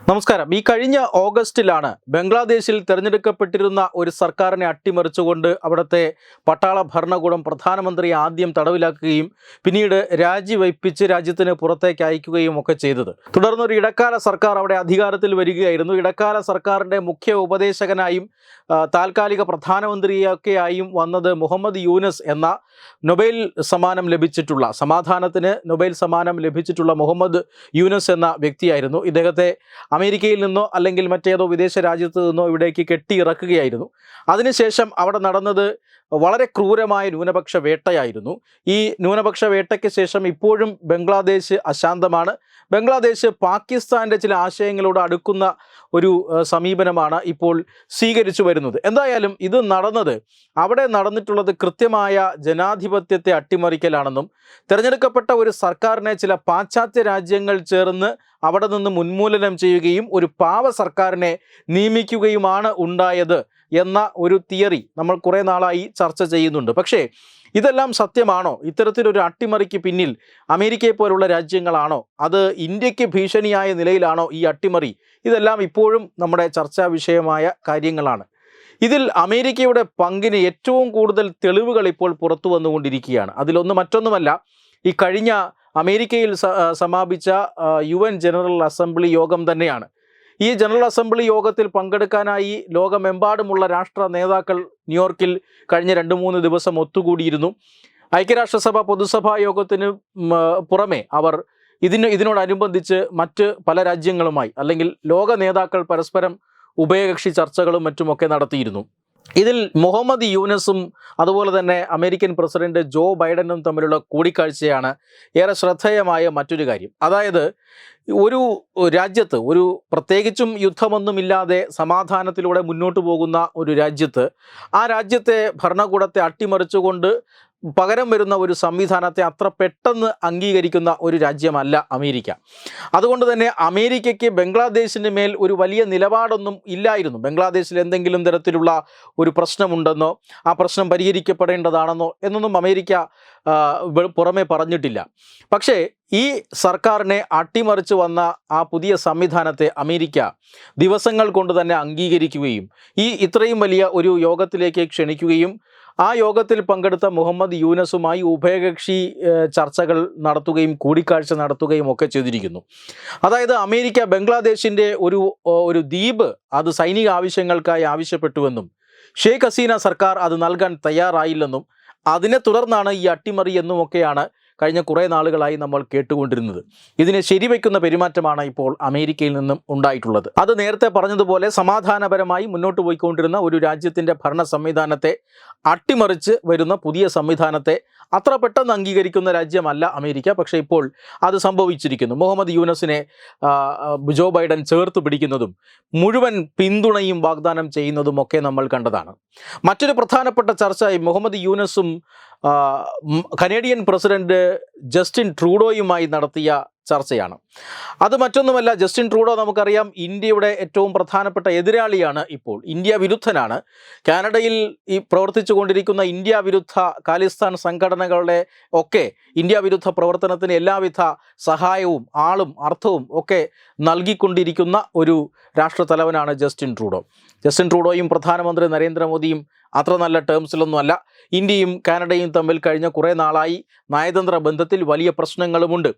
നമസ്കാരം. ഈ കഴിഞ്ഞ ഓഗസ്റ്റിലാണ് ബംഗ്ലാദേശിൽ തെരഞ്ഞെടുക്കപ്പെട്ടിരുന്ന ഒരു സർക്കാരിനെ അട്ടിമറിച്ചുകൊണ്ട് അവിടുത്തെ പട്ടാള ഭരണകൂടം പ്രധാനമന്ത്രി ആദ്യം തടവിലാക്കുകയും പിന്നീട് രാജിവയ്പ്പിച്ച് രാജ്യത്തിന് പുറത്തേക്ക് അയക്കുകയും ഒക്കെ ചെയ്തത്. തുടർന്ന് ഒരു ഇടക്കാല സർക്കാർ അവിടെ അധികാരത്തിൽ വരികയായിരുന്നു. ഇടക്കാല സർക്കാരിന്റെ മുഖ്യ ഉപദേശകനായും താൽക്കാലിക പ്രധാനമന്ത്രിയൊക്കെയായും വന്നത് മുഹമ്മദ് യൂനസ് എന്ന നൊബേൽ സമ്മാനം ലഭിച്ചിട്ടുള്ള സമാധാനത്തിന് നൊബേൽ സമ്മാനം ലഭിച്ചിട്ടുള്ള മുഹമ്മദ് യൂനസ് എന്ന വ്യക്തിയായിരുന്നു. ഇദ്ദേഹത്തെ അമേരിക്കയിൽ നിന്നോ അല്ലെങ്കിൽ മറ്റേതോ വിദേശ രാജ്യത്ത് നിന്നോ ഇവിടേക്ക് കെട്ടിയിറക്കുകയായിരുന്നു. അതിനുശേഷം അവിടെ നടന്നത് വളരെ ക്രൂരമായ ന്യൂനപക്ഷ വേട്ടയായിരുന്നു. ഈ ന്യൂനപക്ഷ വേട്ടയ്ക്ക് ശേഷം ഇപ്പോഴും ബംഗ്ലാദേശ് അശാന്തമാണ്. ബംഗ്ലാദേശ് പാകിസ്ഥാന്റെ ചില ആശയങ്ങളോട് അടുക്കുന്ന ഒരു സമീപനമാണ് ഇപ്പോൾ സ്വീകരിച്ചു വരുന്നത്. എന്തായാലും ഇത് നടന്നത് അവിടെ നടന്നിട്ടുള്ളത് കൃത്യമായ ജനാധിപത്യത്തെ അട്ടിമറിക്കലാണെന്നും തിരഞ്ഞെടുക്കപ്പെട്ട ഒരു സർക്കാരിനെ ചില പാശ്ചാത്യ രാജ്യങ്ങൾ ചേർന്ന് അവിടെ നിന്ന് ഉന്മൂലനം ചെയ്യുകയും ഒരു പാവ സർക്കാരിനെ നിയമിക്കുകയുമാണ് ഉണ്ടായത് എന്ന ഒരു തിയറി നമ്മൾ കുറേ നാളായി ചർച്ച ചെയ്യുന്നുണ്ട്. പക്ഷേ ഇതെല്ലാം സത്യമാണോ? ഇത്തരത്തിലൊരു അട്ടിമറിക്ക് പിന്നിൽ അമേരിക്കയെ പോലുള്ള രാജ്യങ്ങളാണോ? അത് ഇന്ത്യയ്ക്ക് ഭീഷണിയായ നിലയിലാണോ ഈ അട്ടിമറി? ഇതെല്ലാം ഇപ്പോഴും നമ്മുടെ ചർച്ചാ വിഷയമായ കാര്യങ്ങളാണ്. ഇതിൽ അമേരിക്കയുടെ പങ്കിന് ഏറ്റവും കൂടുതൽ തെളിവുകൾ ഇപ്പോൾ പുറത്തു വന്നുകൊണ്ടിരിക്കുകയാണ്. അതിലൊന്ന് മറ്റൊന്നുമല്ല ഈ കഴിഞ്ഞ അമേരിക്കയിൽ സമാപിച്ച യു ജനറൽ അസംബ്ലി യോഗം തന്നെയാണ്. ഈ ജനറൽ അസംബ്ലി യോഗത്തിൽ പങ്കെടുക്കാനായി ലോകമെമ്പാടുമുള്ള രാഷ്ട്ര നേതാക്കൾ ന്യൂയോർക്കിൽ കഴിഞ്ഞ രണ്ട് മൂന്ന് ദിവസം ഒത്തുകൂടിയിരുന്നു. ഐക്യരാഷ്ട്രസഭ പൊതുസഭാ യോഗത്തിന് പുറമെ അവർ ഇതിന് ഇതിനോടനുബന്ധിച്ച് മറ്റ് പല രാജ്യങ്ങളുമായി അല്ലെങ്കിൽ ലോക നേതാക്കൾ പരസ്പരം ഉഭയകക്ഷി ചർച്ചകളും മറ്റുമൊക്കെ നടത്തിയിരുന്നു. ഇതിൽ മുഹമ്മദ് യൂനസും അതുപോലെ തന്നെ അമേരിക്കൻ പ്രസിഡന്റ് ജോ ബൈഡനും തമ്മിലുള്ള കൂടിക്കാഴ്ചയാണ് ഏറെ ശ്രദ്ധേയമായ മറ്റൊരു കാര്യം. അതായത് ഒരു രാജ്യത്ത് ഒരു പ്രത്യേകിച്ചും യുദ്ധമൊന്നുമില്ലാതെ സമാധാനത്തിലൂടെ മുന്നോട്ട് പോകുന്ന ഒരു രാജ്യത്ത് ആ രാജ്യത്തെ ഭരണകൂടത്തെ അട്ടിമറിച്ചുകൊണ്ട് പകരം വരുന്ന ഒരു സംവിധാനത്തെ അത്ര പെട്ടെന്ന് അംഗീകരിക്കുന്ന ഒരു രാജ്യമല്ല അമേരിക്ക. അതുകൊണ്ട് തന്നെ അമേരിക്കയ്ക്ക് ബംഗ്ലാദേശിന് മേൽ ഒരു വലിയ നിലപാടൊന്നും ഇല്ലായിരുന്നു. ബംഗ്ലാദേശിൽ എന്തെങ്കിലും തരത്തിലുള്ള ഒരു പ്രശ്നമുണ്ടെന്നോ ആ പ്രശ്നം പരിഹരിക്കപ്പെടേണ്ടതാണെന്നോ എന്നൊന്നും അമേരിക്ക പുറമെ പറഞ്ഞിട്ടില്ല. പക്ഷേ ഈ സർക്കാരിനെ അട്ടിമറിച്ച് വന്ന ആ പുതിയ സംവിധാനത്തെ അമേരിക്ക ദിവസങ്ങൾ കൊണ്ട് തന്നെ അംഗീകരിക്കുകയും ഈ ഇത്രയും വലിയ ഒരു യോഗത്തിലേക്ക് ക്ഷണിക്കുകയും ആ യോഗത്തിൽ പങ്കെടുത്ത മുഹമ്മദ് യൂനസുമായി ഉഭയകക്ഷി ചർച്ചകൾ നടത്തുകയും കൂടിക്കാഴ്ച നടത്തുകയും ഒക്കെ ചെയ്തിരിക്കുന്നു. അതായത് അമേരിക്ക ബംഗ്ലാദേശിന്റെ ഒരു ഒരു ദ്വീപ് അത് സൈനിക ആവശ്യങ്ങൾക്കായി ആവശ്യപ്പെട്ടുവെന്നും ഷെയ്ഖ് ഹസീന സർക്കാർ അത് നൽകാൻ തയ്യാറായില്ലെന്നും അതിനെ തുടർന്നാണ് ഈ അട്ടിമറി എന്നുമൊക്കെയാണ് കഴിഞ്ഞ കുറേ നാളുകളായി നമ്മൾ കേട്ടുകൊണ്ടിരുന്നത്. ഇതിനെ ശരിവെക്കുന്ന പെരുമാറ്റമാണ് ഇപ്പോൾ അമേരിക്കയിൽ നിന്നും ഉണ്ടായിട്ടുള്ളത്. അത് നേരത്തെ പറഞ്ഞതുപോലെ സമാധാനപരമായി മുന്നോട്ട് പോയിക്കൊണ്ടിരുന്ന ഒരു രാജ്യത്തിന്റെ ഭരണ സംവിധാനത്തെ അട്ടിമറിച്ച് വരുന്ന പുതിയ സംവിധാനത്തെ അത്ര പെട്ടെന്ന് അംഗീകരിക്കുന്ന രാജ്യമല്ല അമേരിക്ക. പക്ഷേ ഇപ്പോൾ അത് സംഭവിച്ചിരിക്കുന്നു. മുഹമ്മദ് യൂനസിനെ ജോ ബൈഡൻ ചേർത്ത് പിടിക്കുന്നതും മുഴുവൻ പിന്തുണയും വാഗ്ദാനം ചെയ്യുന്നതും ഒക്കെ നമ്മൾ കണ്ടതാണ്. മറ്റൊരു പ്രധാനപ്പെട്ട ചർച്ച മുഹമ്മദ് യൂനസും കനേഡിയൻ പ്രസിഡന്റ് ജസ്റ്റിൻ ട്രൂഡോയുമായി നടത്തിയ ചർച്ചയാണ്. അത് മറ്റൊന്നുമല്ല ജസ്റ്റിൻ ട്രൂഡോ നമുക്കറിയാം ഇന്ത്യയുടെ ഏറ്റവും പ്രധാനപ്പെട്ട എതിരാളിയാണ് ഇപ്പോൾ. ഇന്ത്യ വിരുദ്ധനാണ്. കാനഡയിൽ ഈ പ്രവർത്തിച്ചു കൊണ്ടിരിക്കുന്ന ഇന്ത്യ വിരുദ്ധ ഖാലിസ്ഥാൻ സംഘടനകളുടെ ഒക്കെ ഇന്ത്യ വിരുദ്ധ പ്രവർത്തനത്തിന് എല്ലാവിധ സഹായവും ആളും അർത്ഥവും ഒക്കെ നൽകിക്കൊണ്ടിരിക്കുന്ന ഒരു രാഷ്ട്രത്തലവനാണ് ജസ്റ്റിൻ ട്രൂഡോ. ജസ്റ്റിൻ ട്രൂഡോയും പ്രധാനമന്ത്രി നരേന്ദ്രമോദിയും അത്ര നല്ല ടേംസിലൊന്നുമല്ല ഇന്ത്യയും കാനഡയും തമ്മിൽ കഴിഞ്ഞ കുറേ നാളായി നയതന്ത്ര ബന്ധത്തിൽ വലിയ പ്രശ്നങ്ങളുമുണ്ട്.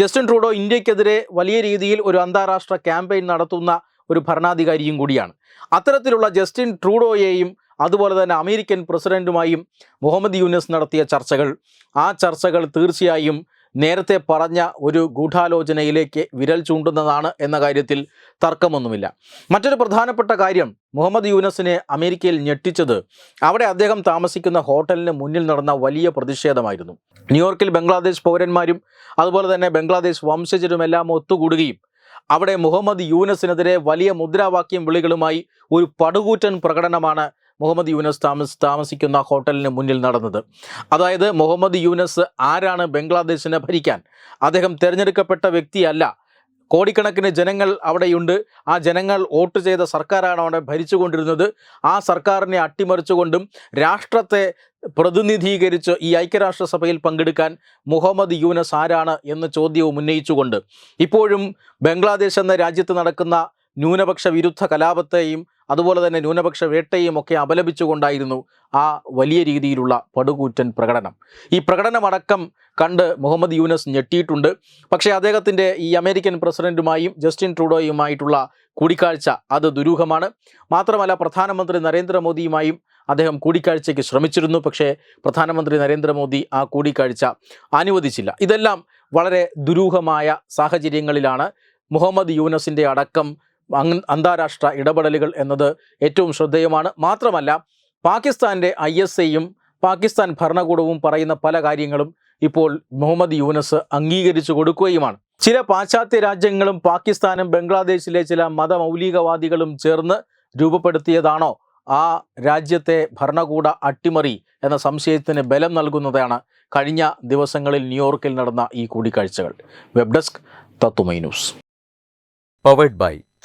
ജസ്റ്റിൻ ട്രൂഡോ ഇന്ത്യക്കെതിരെ വലിയ രീതിയിൽ ഒരു അന്താരാഷ്ട്ര ക്യാമ്പയിൻ നടത്തുന്ന ഒരു ഭരണാധികാരിയും കൂടിയാണ്. അത്തരത്തിലുള്ള ജസ്റ്റിൻ ട്രൂഡോയെയും അതുപോലെ തന്നെ അമേരിക്കൻ പ്രസിഡന്റുമായും മുഹമ്മദ് യൂനസ് നടത്തിയ ചർച്ചകൾ ആ ചർച്ചകൾ തീർച്ചയായും നേരത്തെ പറഞ്ഞ ഒരു ഗൂഢാലോചനയിലേക്ക് വിരൽ ചൂണ്ടുന്നതാണ് എന്ന കാര്യത്തിൽ തർക്കമൊന്നുമില്ല. മറ്റൊരു പ്രധാനപ്പെട്ട കാര്യം മുഹമ്മദ് യൂനസിനെ അമേരിക്കയിൽ ഞെട്ടിച്ചത് അവിടെ അദ്ദേഹം താമസിക്കുന്ന ഹോട്ടലിന് മുന്നിൽ നടന്ന വലിയ പ്രതിഷേധമായിരുന്നു. ന്യൂയോർക്കിൽ ബംഗ്ലാദേശ് പൗരന്മാരും അതുപോലെ തന്നെ ബംഗ്ലാദേശ് വംശജരുമെല്ലാം ഒത്തുകൂടുകയും അവിടെ മുഹമ്മദ് യൂനസിനെതിരെ വലിയ മുദ്രാവാക്യം വിളികളുമായി ഒരു പടുകൂറ്റൻ പ്രകടനമാണ് മുഹമ്മദ് യൂനസ് താമസ് താമസിക്കുന്ന ഹോട്ടലിന് മുന്നിൽ നടന്നത്. അതായത് മുഹമ്മദ് യൂനസ് ആരാണ് ബംഗ്ലാദേശിനെ ഭരിക്കാൻ? അദ്ദേഹം തിരഞ്ഞെടുക്കപ്പെട്ട വ്യക്തിയല്ല. കോടിക്കണക്കിന് ജനങ്ങൾ അവിടെയുണ്ട്. ആ ജനങ്ങൾ വോട്ട് ചെയ്ത സർക്കാരാണ് അവിടെ ഭരിച്ചുകൊണ്ടിരുന്നത്. ആ സർക്കാരിനെ അട്ടിമറിച്ചുകൊണ്ടും രാഷ്ട്രത്തെ പ്രതിനിധീകരിച്ച് ഈ ഐക്യരാഷ്ട്രസഭയിൽ പങ്കെടുക്കാൻ മുഹമ്മദ് യൂനസ് ആരാണ് എന്ന ചോദ്യവും ഉന്നയിച്ചുകൊണ്ട്. ഇപ്പോഴും ബംഗ്ലാദേശ് എന്ന രാജ്യത്ത് നടക്കുന്ന ന്യൂനപക്ഷ വിരുദ്ധ കലാപത്തെയും അതുപോലെ തന്നെ ന്യൂനപക്ഷ വേട്ടയും ഒക്കെ അപലപിച്ചുകൊണ്ടായിരുന്നു ആ വലിയ രീതിയിലുള്ള പടുകൂറ്റൻ പ്രകടനം. ഈ പ്രകടനമടക്കം കണ്ട് മുഹമ്മദ് യൂനസ് ഞെട്ടിയിട്ടുണ്ട്. പക്ഷേ അദ്ദേഹത്തിന്റെ ഈ അമേരിക്കൻ പ്രസിഡന്റുമായും ജസ്റ്റിൻ ട്രൂഡോയുമായിട്ടുള്ള കൂടിക്കാഴ്ച അത് ദുരൂഹമാണ്. മാത്രമല്ല പ്രധാനമന്ത്രി നരേന്ദ്രമോദിയുമായും അദ്ദേഹം കൂടിക്കാഴ്ചയ്ക്ക് ശ്രമിച്ചിരുന്നു. പക്ഷേ പ്രധാനമന്ത്രി നരേന്ദ്രമോദി ആ കൂടിക്കാഴ്ച അനുവദിച്ചില്ല. ഇതെല്ലാം വളരെ ദുരൂഹമായ സാഹചര്യങ്ങളിലാണ് മുഹമ്മദ് യൂനസിന്റെ അടക്കം അന്താരാഷ്ട്ര ഇടപെടലുകൾ എന്നത് ഏറ്റവും ശ്രദ്ധേയമാണ്. മാത്രമല്ല പാകിസ്ഥാന്റെ ഐ എസ് ഐയും പാകിസ്ഥാൻ ഭരണകൂടവും പറയുന്ന പല കാര്യങ്ങളും ഇപ്പോൾ മുഹമ്മദ് യൂനസ് അംഗീകരിച്ചു കൊടുക്കുകയുമാണ്. ചില പാശ്ചാത്യ രാജ്യങ്ങളും പാകിസ്ഥാനും ബംഗ്ലാദേശിലെ ചില മതമൗലികവാദികളും ചേർന്ന് രൂപപ്പെടുത്തിയതാണോ? ആ രാജ്യത്തെ ഭരണകൂട അട്ടിമറി എന്ന സംശയത്തിന് ബലം നൽകുന്നതാണ് കഴിഞ്ഞ ദിവസങ്ങളിൽ ന്യൂയോർക്കിൽ നടന്ന ഈ കൂടിക്കാഴ്ചകൾ. Web desk Tathwamayi news. Powered by